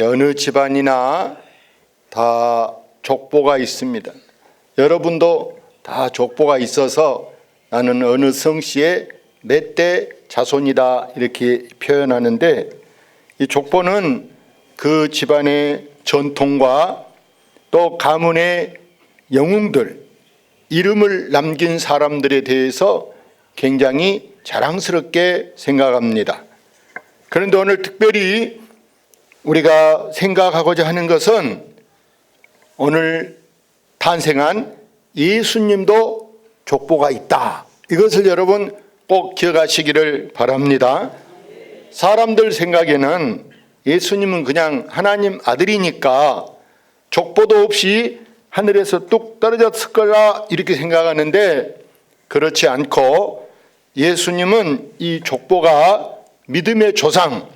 어느 집안이나 다 족보가 있습니다. 여러분도 다 족보가 있어서 나는 어느 성씨의 몇 대 자손이다 이렇게 표현하는데 이 족보는 그 집안의 전통과 또 가문의 영웅들 이름을 남긴 사람들에 대해서 굉장히 자랑스럽게 생각합니다. 그런데 오늘 특별히 우리가 생각하고자 하는 것은 오늘 탄생한 예수님도 족보가 있다. 이것을 여러분 꼭 기억하시기를 바랍니다. 사람들 생각에는 예수님은 그냥 하나님 아들이니까 족보도 없이 하늘에서 뚝 떨어졌을 거라 이렇게 생각하는데 그렇지 않고 예수님은 이 족보가 믿음의 조상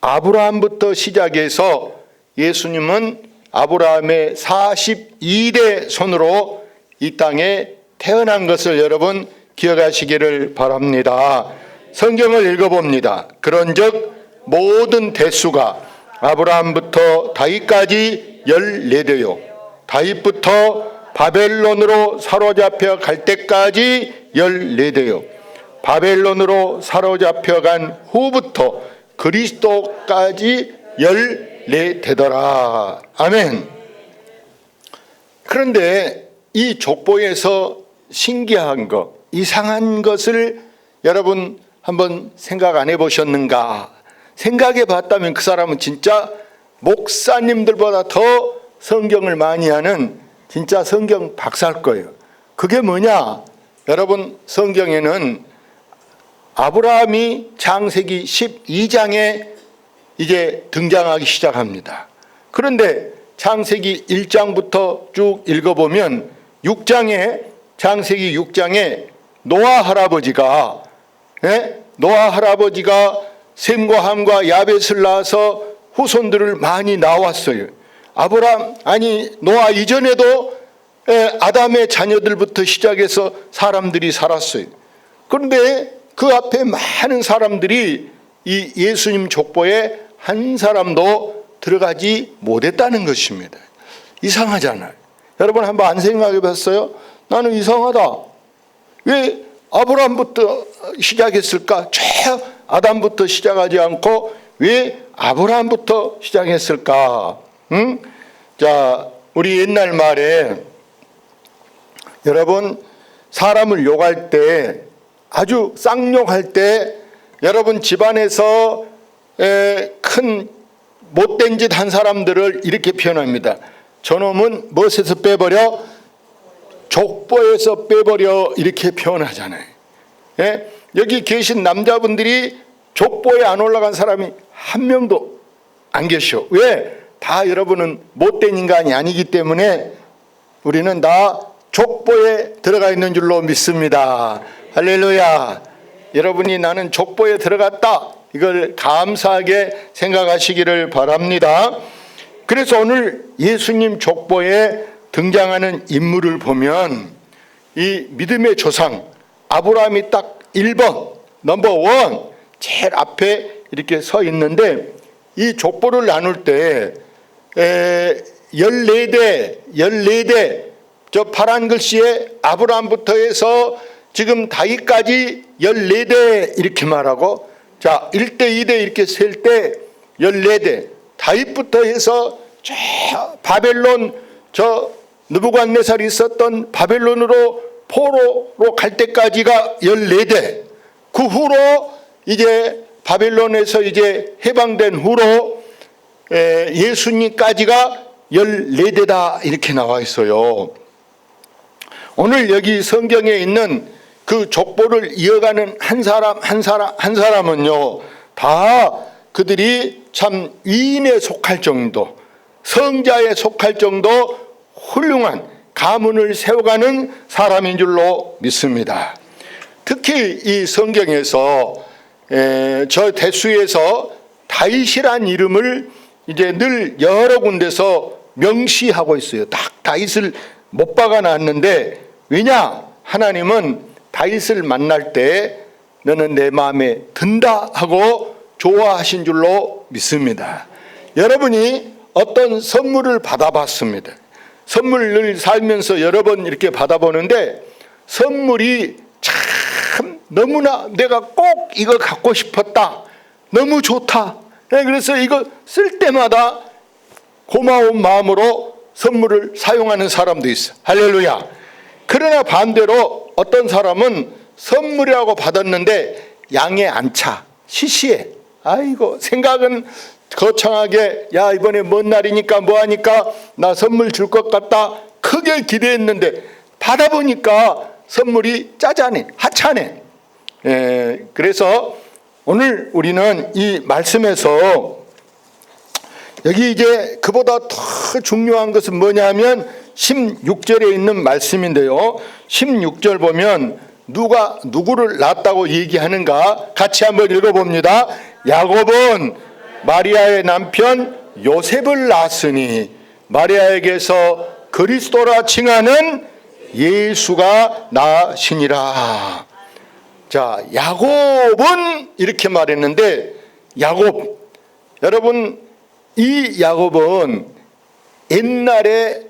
아브라함부터 시작해서 예수님은 아브라함의 42대 손으로 이 땅에 태어난 것을 여러분 기억하시기를 바랍니다. 성경을 읽어봅니다. 그런즉 모든 대수가 아브라함부터 다윗까지 14대요. 다윗부터 바벨론으로 사로잡혀 갈 때까지 14대요. 바벨론으로 사로잡혀 간 후부터 그리스도까지 14대더라. 아멘. 그런데 이 족보에서 신기한 것, 이상한 것을 여러분 한번 생각 안 해보셨는가? 생각해 봤다면 그 사람은 진짜 목사님들보다 더 성경을 많이 하는 진짜 성경 박사일 거예요. 그게 뭐냐? 여러분 성경에는 아브라함이 창세기 12장에 이제 등장하기 시작합니다. 그런데 창세기 1장부터 쭉 읽어보면 6장에 창세기 6장에 노아 할아버지가 예? 노아 할아버지가 셈과 함과 야벳을 낳아서 후손들을 많이 낳았어요. 아브람 아니 노아 이전에도 예, 아담의 자녀들부터 시작해서 사람들이 살았어요. 그런데 그 앞에 많은 사람들이 이 예수님 족보에 한 사람도 들어가지 못했다는 것입니다. 이상하잖아요. 여러분 한번 안 생각해 봤어요? 나는 이상하다. 왜 아브라함부터 시작했을까? 저 아담부터 시작하지 않고 왜 아브라함부터 시작했을까? 응? 자, 우리 옛날 말에 여러분 사람을 욕할 때 아주 쌍욕할 때 여러분 집안에서 큰 못된 짓 한 사람들을 이렇게 표현합니다. 저놈은 무엇에서 빼버려? 족보에서 빼버려 이렇게 표현하잖아요. 예? 여기 계신 남자분들이 족보에 안 올라간 사람이 한 명도 안 계셔. 왜? 다 여러분은 못된 인간이 아니기 때문에 우리는 다 족보에 들어가 있는 줄로 믿습니다. 할렐루야. 여러분이 나는 족보에 들어갔다. 이걸 감사하게 생각하시기를 바랍니다. 그래서 오늘 예수님 족보에 등장하는 인물을 보면 이 믿음의 조상 아브라함이 딱 1번 넘버 원 제일 앞에 이렇게 서 있는데 이 족보를 나눌 때 에, 14대 14대 저 파란 글씨에 아브라함부터 해서 지금 다윗까지 14대 이렇게 말하고 자 1대 2대 이렇게 셀 때 14대 다윗부터 해서 저 바벨론 저 느부갓네살이 있었던 바벨론으로 포로로 갈 때까지가 14대 그 후로 이제 바벨론에서 이제 해방된 후로 예수님까지가 14대다 이렇게 나와 있어요. 오늘 여기 성경에 있는 그 족보를 이어가는 한 사람 한 사람 한 사람은요 다 그들이 참 위인에 속할 정도 성자에 속할 정도 훌륭한 가문을 세워가는 사람인 줄로 믿습니다. 특히 이 성경에서 저 대수에서 다윗이란 이름을 이제 늘 여러 군데서 명시하고 있어요. 딱 다윗을 못 박아 놨는데 왜냐? 하나님은 다윗을 만날 때 너는 내 마음에 든다 하고 좋아하신 줄로 믿습니다. 여러분이 어떤 선물을 받아봤습니다. 선물을 살면서 여러 번 이렇게 받아보는데 선물이 참 너무나 내가 꼭 이거 갖고 싶었다. 너무 좋다. 네, 그래서 이거 쓸 때마다 고마운 마음으로 선물을 사용하는 사람도 있어. 할렐루야. 그러나 반대로 어떤 사람은 선물이라고 받았는데 양에 안 차. 시시해. 아이고, 생각은 거창하게, 야, 이번에 먼 날이니까 뭐 하니까 나 선물 줄 것 같다. 크게 기대했는데 받아보니까 선물이 짜잔해. 하찮네. 예, 그래서 오늘 우리는 이 말씀에서 여기 이제 그보다 더 중요한 것은 뭐냐면 16절에 있는 말씀인데요. 16절 보면 누가 누구를 낳았다고 얘기하는가 같이 한번 읽어봅니다. 야곱은 마리아의 남편 요셉을 낳았으니 마리아에게서 그리스도라 칭하는 예수가 나시니라. 자, 야곱은 이렇게 말했는데 야곱 여러분 이 야곱은 옛날에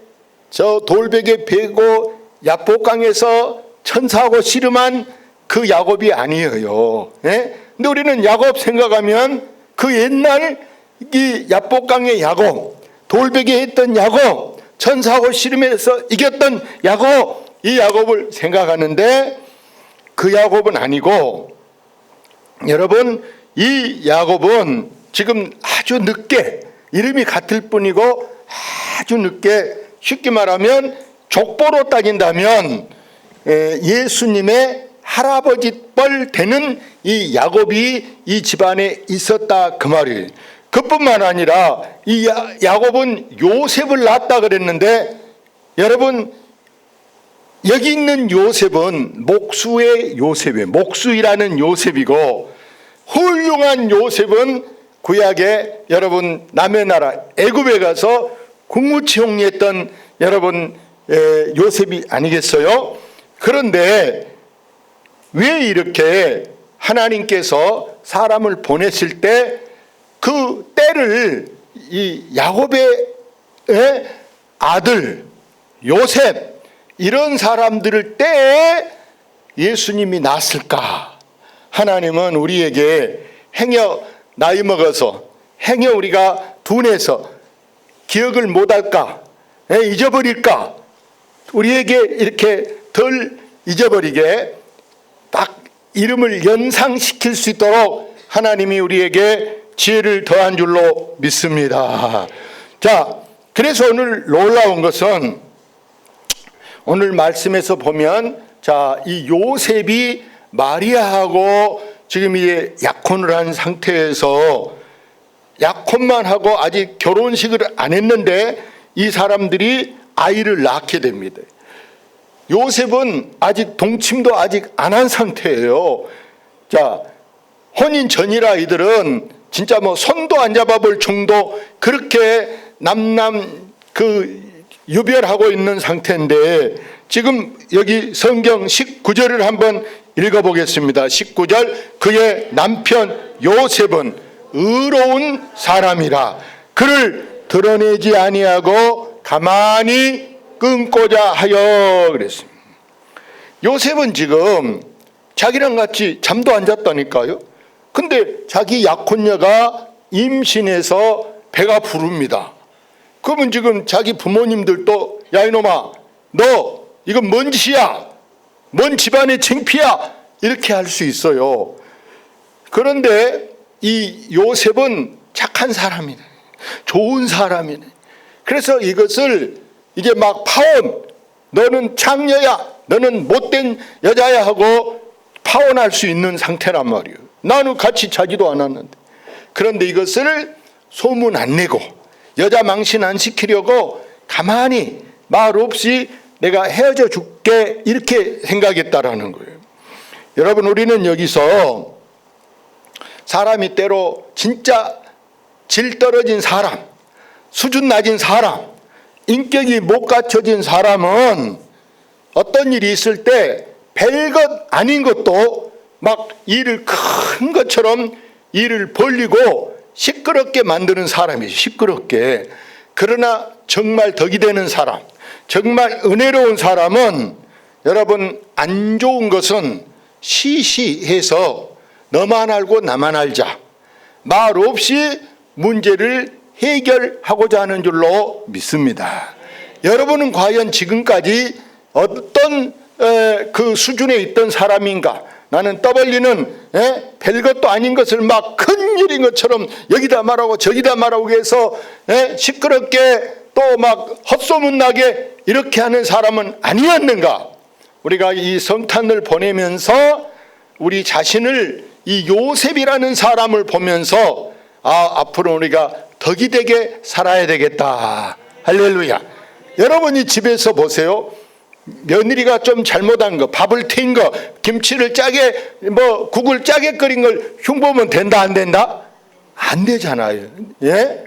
저 돌베개 베고 야복강에서 천사하고 씨름한 그 야곱이 아니에요. 예? 근데 우리는 야곱 생각하면 그 옛날 이 야복강의 야곱, 돌베개 했던 야곱, 천사하고 씨름해서 이겼던 야곱, 이 야곱을 생각하는데 그 야곱은 아니고 여러분 이 야곱은 지금 아주 늦게 이름이 같을 뿐이고 아주 늦게 쉽게 말하면 족보로 따진다면 에, 예수님의 할아버지 뻘 되는 이 야곱이 이 집안에 있었다 그 말이에요. 그뿐만 아니라 이 야- 야곱은 요셉을 낳았다 그랬는데 여러분 여기 있는 요셉은 목수의 요셉이에요. 목수이라는 요셉이고 훌륭한 요셉은 구약에 여러분 남의 나라 애굽에 가서 국무총리했던 여러분 에, 요셉이 아니겠어요? 그런데 왜 이렇게 하나님께서 사람을 보냈을 때 그 때를 이 야곱의 에, 아들 요셉 이런 사람들을 때에 예수님이 났을까? 하나님은 우리에게 행여 나이 먹어서 행여 우리가 둔해서 기억을 못할까? 에, 잊어버릴까? 우리에게 이렇게 덜 잊어버리게 딱 이름을 연상시킬 수 있도록 하나님이 우리에게 지혜를 더한 줄로 믿습니다. 자, 그래서 오늘 놀라운 것은 오늘 말씀에서 보면 자, 이 요셉이 마리아하고 지금 이제 약혼을 한 상태에서 약혼만 하고 아직 결혼식을 안 했는데 이 사람들이 아이를 낳게 됩니다. 요셉은 아직 동침도 아직 안 한 상태예요. 자, 혼인 전이라 이들은 진짜 뭐 손도 안 잡아볼 정도 그렇게 남남 그 유별하고 있는 상태인데 지금 여기 성경 19절을 한번 읽어보겠습니다. 19절 그의 남편 요셉은 의로운 사람이라 그를 드러내지 아니하고 가만히 끊고자 하여 그랬습니다. 요셉은 지금 자기랑 같이 잠도 안 잤다니까요. 근데 자기 약혼녀가 임신해서 배가 부릅니다. 그러면 지금 자기 부모님들도 야 이놈아 너 이건 뭔 짓이야? 뭔 집안의 창피야? 이렇게 할 수 있어요. 그런데 이 요셉은 착한 사람이네. 좋은 사람이네. 그래서 이것을 이제 막 파혼, 너는 창녀야, 너는 못된 여자야 하고 파혼할 수 있는 상태란 말이에요. 나는 같이 자지도 않았는데. 그런데 이것을 소문 안 내고 여자 망신 안 시키려고 가만히 말 없이 내가 헤어져 줄게 이렇게 생각했다라는 거예요. 여러분 우리는 여기서 사람이 때로 진짜 질 떨어진 사람, 수준 낮은 사람, 인격이 못 갖춰진 사람은 어떤 일이 있을 때 별것 아닌 것도 막 일을 큰 것처럼 일을 벌리고 시끄럽게 만드는 사람이죠. 시끄럽게. 그러나 정말 덕이 되는 사람, 정말 은혜로운 사람은 여러분 안 좋은 것은 시시해서 너만 알고 나만 알자. 말 없이 문제를 해결하고자 하는 줄로 믿습니다. 여러분은 과연 지금까지 어떤 에, 그 수준에 있던 사람인가? 나는 떠벌리는 에? 별것도 아닌 것을 막 큰일인 것처럼 여기다 말하고 저기다 말하고 해서 에? 시끄럽게 또 막 헛소문나게 이렇게 하는 사람은 아니었는가? 우리가 이 성탄을 보내면서 우리 자신을 이 요셉이라는 사람을 보면서 아 앞으로 우리가 덕이 되게 살아야 되겠다. 할렐루야. 여러분이 집에서 보세요. 며느리가 좀 잘못한 거, 밥을 튄 거, 김치를 짜게 뭐 국을 짜게 끓인 걸 흉보면 된다 안 된다? 안 되잖아요. 예?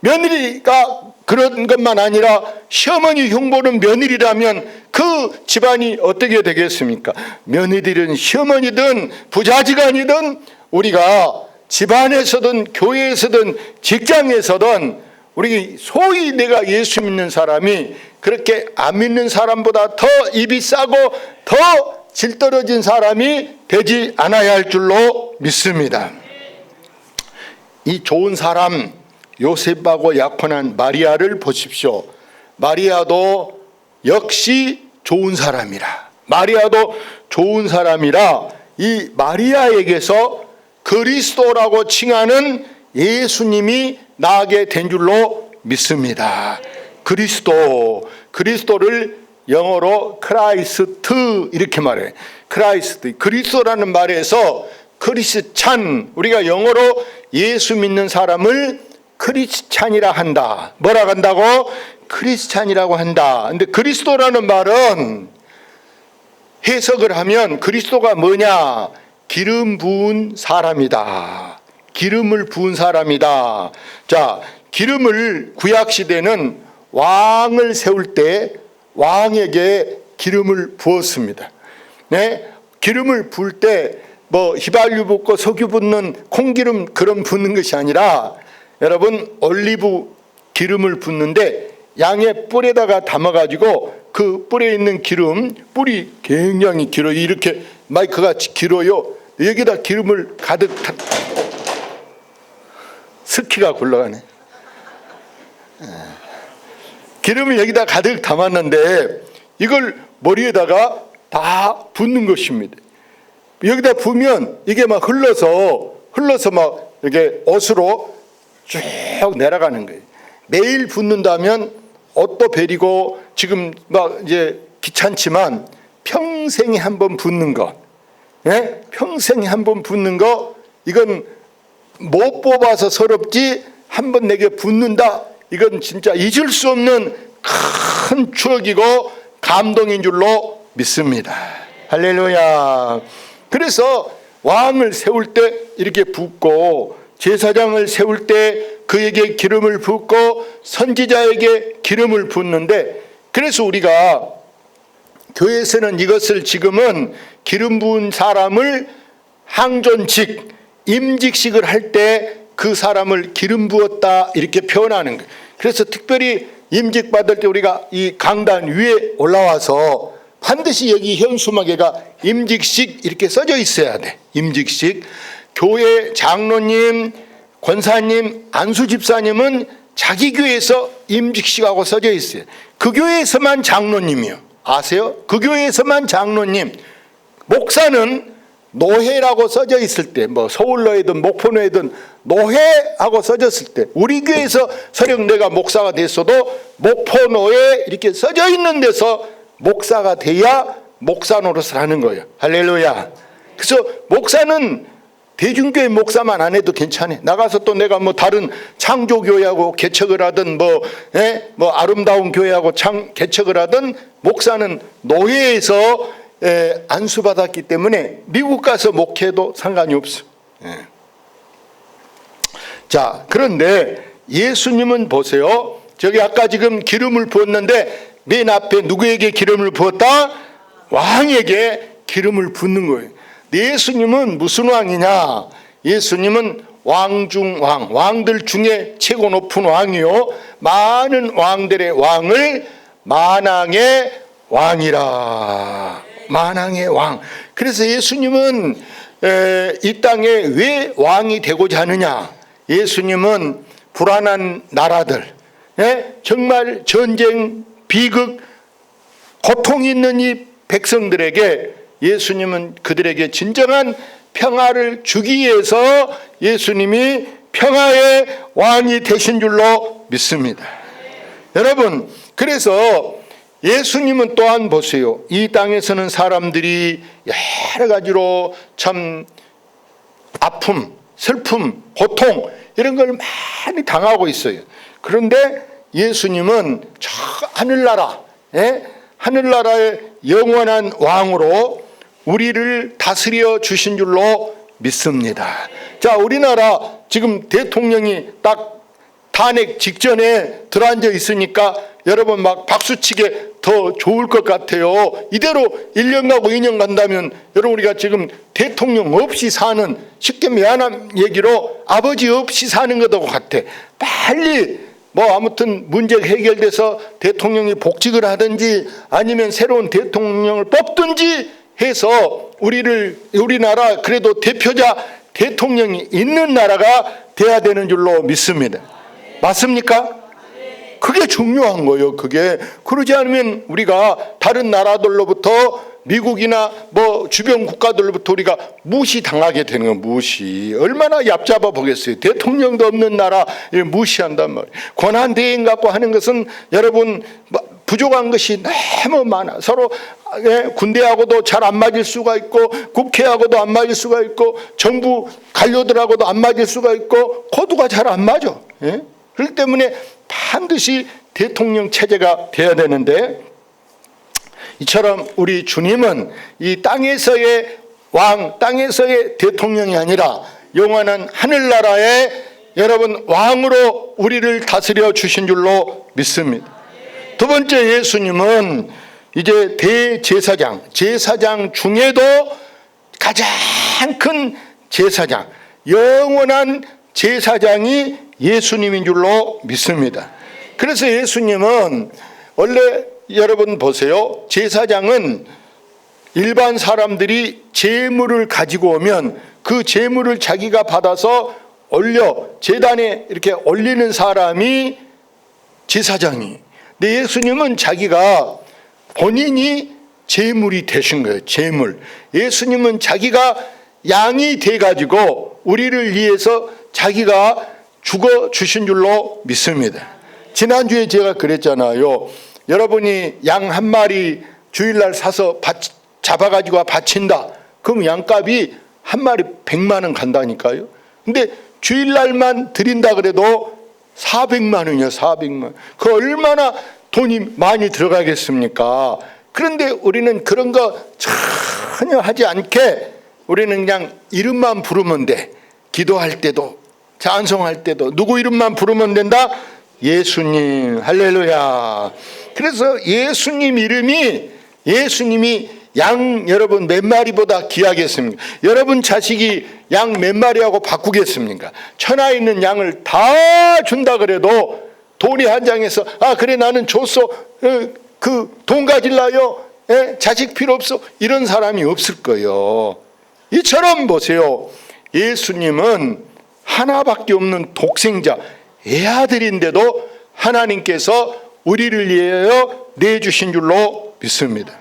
며느리가 그런 것만 아니라 시어머니 흉보는 며느리라면 그 집안이 어떻게 되겠습니까? 며느리든 시어머니든 부자지간이든 우리가 집안에서든 교회에서든 직장에서든 우리 소위 내가 예수 믿는 사람이 그렇게 안 믿는 사람보다 더 입이 싸고 더 질떨어진 사람이 되지 않아야 할 줄로 믿습니다. 이 좋은 사람 요셉하고 약혼한 마리아를 보십시오. 마리아도 역시 좋은 사람이라. 마리아도 좋은 사람이라 이 마리아에게서 그리스도라고 칭하는 예수님이 나게 된 줄로 믿습니다. 그리스도, 그리스도를 영어로 크라이스트 이렇게 말해. 크라이스트, 그리스도라는 말에서 크리스찬, 우리가 영어로 예수 믿는 사람을 크리스찬이라 한다. 뭐라 한다고? 크리스찬이라고 한다. 근데 그리스도라는 말은 해석을 하면 그리스도가 뭐냐? 기름 부은 사람이다. 기름을 부은 사람이다. 자, 기름을 구약 시대는 왕을 세울 때 왕에게 기름을 부었습니다. 네? 기름을 부을 때뭐 휘발유 붓고 석유 붓는 콩기름 그런 붓는 것이 아니라 여러분 올리브 기름을 붓는데 양의 뿔에다가 담아가지고 그 뿔에 있는 기름 뿔이 굉장히 길어요. 이렇게 마이크 같이 길어요. 여기다 기름을 가득 타, 스키가 굴러가네. 예. 기름을 여기다 가득 담았는데 이걸 머리에다가 다 붓는 것입니다. 여기다 부면 이게 막 흘러서 흘러서 막 이게 옷으로 쭉 내려가는 거예요. 매일 붓는다면 옷도 베리고 지금 막 이제 귀찮지만 평생에 한번 붓는 것, 예? 평생에 한번 붓는 거 이건 못 뽑아서 서럽지 한 번 내게 붓는다. 이건 진짜 잊을 수 없는 큰 추억이고 감동인 줄로 믿습니다. 할렐루야. 그래서 왕을 세울 때 이렇게 붓고 제사장을 세울 때 그에게 기름을 붓고 선지자에게 기름을 붓는데 그래서 우리가 교회에서는 이것을 지금은 기름 부은 사람을 항존직 임직식을 할 때 그 사람을 기름 부었다 이렇게 표현하는 거예요. 그래서 특별히 임직 받을 때 우리가 이 강단 위에 올라와서 반드시 여기 현수막에가 임직식 이렇게 써져 있어야 돼. 임직식. 교회 장로님, 권사님, 안수 집사님은 자기 교회에서 임직식하고 써져 있어요. 그 교회에서만 장로님이요. 아세요? 그 교회에서만 장로님. 목사는 노회라고 써져 있을 때, 뭐 서울로이든 목포로이든 노회하고 써졌을 때, 우리 교회에서 서령 내가 목사가 됐어도 목포노회 이렇게 써져 있는 데서 목사가 돼야 목사 노릇을 하는 거예요. 할렐루야. 그래서 목사는 대중교회 목사만 안 해도 괜찮아. 나가서 또 내가 뭐 다른 창조교회하고 개척을 하든 뭐, 예? 뭐 아름다운 교회하고 창, 개척을 하든 목사는 노예에서 예, 안수받았기 때문에 미국 가서 목회도 상관이 없어. 예. 자, 그런데 예수님은 보세요. 저기 아까 지금 기름을 부었는데 맨 앞에 누구에게 기름을 부었다? 왕에게 기름을 붓는 거예요. 예수님은 무슨 왕이냐? 예수님은 왕중 왕, 왕들 중에 최고 높은 왕이요. 많은 왕들의 왕을 만왕의 왕이라. 만왕의 왕. 그래서 예수님은 에, 이 땅에 왜 왕이 되고자 하느냐? 예수님은 불안한 나라들, 예? 정말 전쟁, 비극, 고통이 있는 이 백성들에게 예수님은 그들에게 진정한 평화를 주기 위해서 예수님이 평화의 왕이 되신 줄로 믿습니다. 여러분, 그래서 예수님은 또한 보세요. 이 땅에서는 사람들이 여러 가지로 참 아픔, 슬픔, 고통 이런 걸 많이 당하고 있어요. 그런데 예수님은 저 하늘나라, 예? 하늘나라의 영원한 왕으로 우리를 다스려 주신 줄로 믿습니다. 자, 우리나라 지금 대통령이 딱 탄핵 직전에 들어앉아 있으니까 여러분 막 박수치게 더 좋을 것 같아요. 이대로 1년 가고 2년 간다면 여러분 우리가 지금 대통령 없이 사는 쉽게 미안한 얘기로 아버지 없이 사는 것하고 같아. 빨리 뭐 아무튼 문제가 해결돼서 대통령이 복직을 하든지 아니면 새로운 대통령을 뽑든지 해서 우리를 우리나라 그래도 대표자 대통령이 있는 나라가 돼야 되는 줄로 믿습니다. 맞습니까? 그게 중요한 거예요. 그게 그러지 않으면 우리가 다른 나라들로부터 미국이나 뭐 주변 국가들로부터 우리가 무시당하게 되는 거 무시. 얼마나 얍잡아 보겠어요. 대통령도 없는 나라 무시한단 말이에요. 권한 대행 갖고 하는 것은 여러분 뭐 부족한 것이 너무 많아. 서로 예, 군대하고도 잘 안 맞을 수가 있고 국회하고도 안 맞을 수가 있고 정부 관료들하고도 안 맞을 수가 있고 코드가 잘 안 맞아. 예? 그렇기 때문에 반드시 대통령 체제가 돼야 되는데 이처럼 우리 주님은 이 땅에서의 왕, 땅에서의 대통령이 아니라 영원한 하늘나라의 여러분 왕으로 우리를 다스려 주신 줄로 믿습니다. 두 번째 예수님은 이제 대제사장, 제사장 중에도 가장 큰 제사장, 영원한 제사장이 예수님인 줄로 믿습니다. 그래서 예수님은 원래 여러분 보세요. 제사장은 일반 사람들이 재물을 가지고 오면 그 재물을 자기가 받아서 올려 재단에 이렇게 올리는 사람이 제사장이. 근데 예수님은 자기가 본인이 재물이 되신 거예요. 재물. 예수님은 자기가 양이 돼 가지고 우리를 위해서 자기가 죽어 주신 줄로 믿습니다. 지난주에 제가 그랬잖아요. 여러분이 양 한 마리 주일날 사서 잡아가지고 바친다. 그럼 양값이 한 마리 100만 원 간다니까요. 근데 주일날만 드린다 그래도 400만 원이요, 400만 원. 그 얼마나 돈이 많이 들어가겠습니까? 그런데 우리는 그런 거 전혀 하지 않게 우리는 그냥 이름만 부르면 돼. 기도할 때도, 찬송할 때도 누구 이름만 부르면 된다? 예수님, 할렐루야. 그래서 예수님 이름이 예수님이 양 여러분 몇 마리보다 귀하겠습니까? 여러분 자식이 양 몇 마리하고 바꾸겠습니까? 천하에 있는 양을 다 준다 그래도 돈이 한 장에서 아 그래 나는 줬어 그돈 가질라요 에? 자식 필요 없어 이런 사람이 없을 거예요. 이처럼 보세요. 예수님은 하나밖에 없는 독생자 애아들인데도 하나님께서 우리를 위하여 내주신 줄로 믿습니다.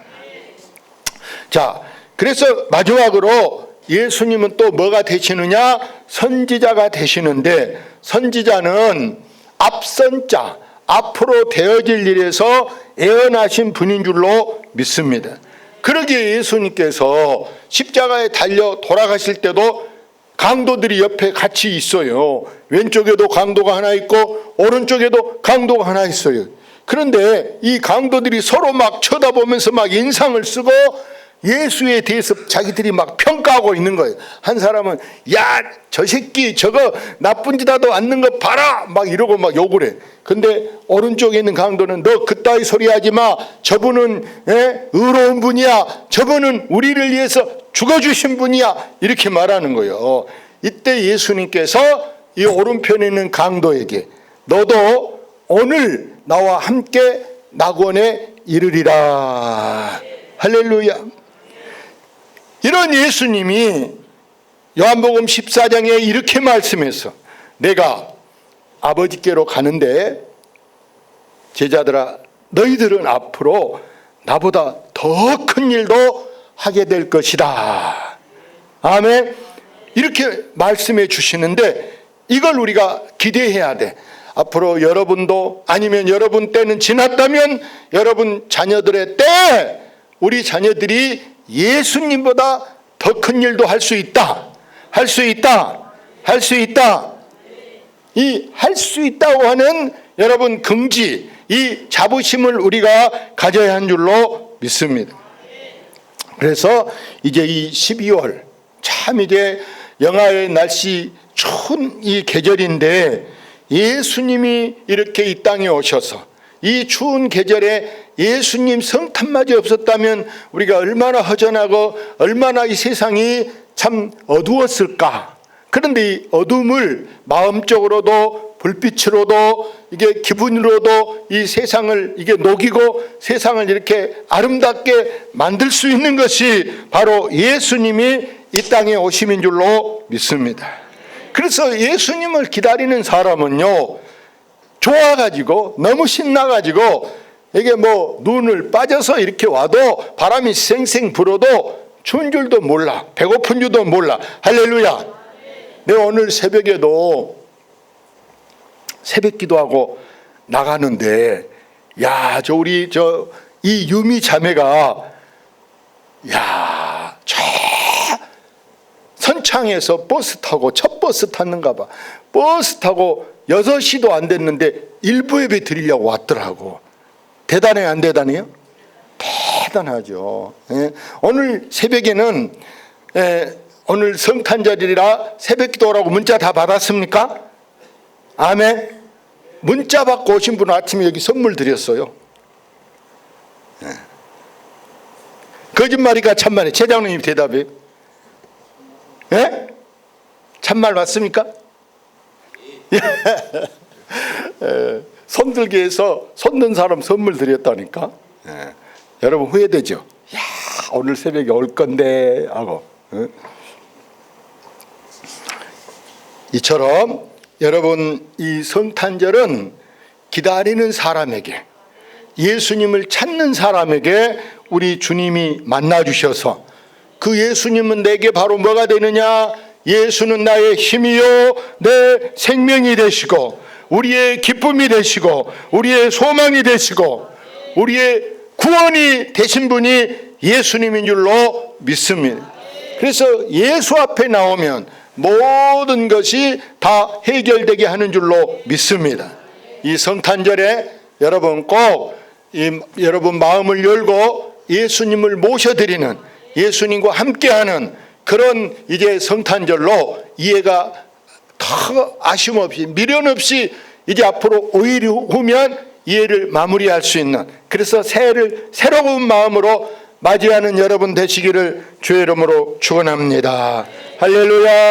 자, 그래서 마지막으로 예수님은 또 뭐가 되시느냐? 선지자가 되시는데 선지자는 앞선 자, 앞으로 되어질 일에서 예언하신 분인 줄로 믿습니다. 그러기에 예수님께서 십자가에 달려 돌아가실 때도 강도들이 옆에 같이 있어요. 왼쪽에도 강도가 하나 있고 오른쪽에도 강도가 하나 있어요. 그런데 이 강도들이 서로 막 쳐다보면서 막 인상을 쓰고 예수에 대해서 자기들이 막 평가하고 있는 거예요. 한 사람은 야, 저 새끼 저거 나쁜 짓 하도 않는 거 봐라! 막 이러고 막 욕을 해. 근데 오른쪽에 있는 강도는 너 그따위 소리 하지 마. 저분은 예? 의로운 분이야. 저분은 우리를 위해서 죽어주신 분이야. 이렇게 말하는 거예요. 이때 예수님께서 이 오른편에 있는 강도에게 너도 오늘 나와 함께 낙원에 이르리라. 할렐루야. 이런 예수님이 요한복음 14장에 이렇게 말씀해서 내가 아버지께로 가는데 제자들아 너희들은 앞으로 나보다 더 큰 일도 하게 될 것이다. 아멘. 이렇게 말씀해 주시는데 이걸 우리가 기대해야 돼. 앞으로 여러분도 아니면 여러분 때는 지났다면 여러분 자녀들의 때 우리 자녀들이 예수님보다 더 큰 일도 할 수 있다. 할 수 있다. 할 수 있다. 이 할 수 있다고 하는 여러분 긍지, 이 자부심을 우리가 가져야 한 줄로 믿습니다. 그래서 이제 이 12월 참 이제 영하의 날씨 추운 이 계절인데 예수님이 이렇게 이 땅에 오셔서 이 추운 계절에 예수님 성탄마저 없었다면 우리가 얼마나 허전하고 얼마나 이 세상이 참 어두웠을까. 그런데 이 어둠을 마음적으로도 불빛으로도 이게 기분으로도 이 세상을 이게 녹이고 세상을 이렇게 아름답게 만들 수 있는 것이 바로 예수님이 이 땅에 오심인 줄로 믿습니다. 그래서 예수님을 기다리는 사람은요, 좋아가지고 너무 신나가지고 이게 뭐 눈을 빠져서 이렇게 와도 바람이 쌩쌩 불어도 추운 줄도 몰라 배고픈 줄도 몰라. 할렐루야. 내 오늘 새벽에도 새벽 기도하고 나가는데 야 저 우리 저 이 유미 자매가 야 저 선창에서 버스 타고 첫 버스 탔는가 봐. 버스 타고 6시도 안 됐는데 일부 예배 드리려고 왔더라고. 대단해 안 대단해요? 대단하죠. 예. 오늘 새벽에는 예, 오늘 성탄절이라 새벽 기도라고 문자 다 받았습니까? 아멘. 문자 받고 오신 분은 아침에 여기 선물 드렸어요. 예. 거짓말이가 참말이 최장로님 대답해. 예? 참말 맞습니까? 예. 손들게 해서 손든 사람 선물 드렸다니까. 예. 여러분 후회되죠? 야 오늘 새벽에 올 건데 하고. 예? 이처럼 여러분 이 성탄절은 기다리는 사람에게 예수님을 찾는 사람에게 우리 주님이 만나 주셔서 그 예수님은 내게 바로 뭐가 되느냐? 예수는 나의 힘이요 내 생명이 되시고 우리의 기쁨이 되시고 우리의 소망이 되시고 우리의 구원이 되신 분이 예수님인 줄로 믿습니다. 그래서 예수 앞에 나오면 모든 것이 다 해결되게 하는 줄로 믿습니다. 이 성탄절에 여러분 꼭 이, 여러분 마음을 열고 예수님을 모셔드리는 예수님과 함께하는 그런 이제 성탄절로 이해가 더 아쉬움 없이 미련 없이 이제 앞으로 5일 후면 이해를 마무리할 수 있는 그래서 새해를 새로운 마음으로 맞이하는 여러분 되시기를 주의 이름으로 축원합니다. 할렐루야.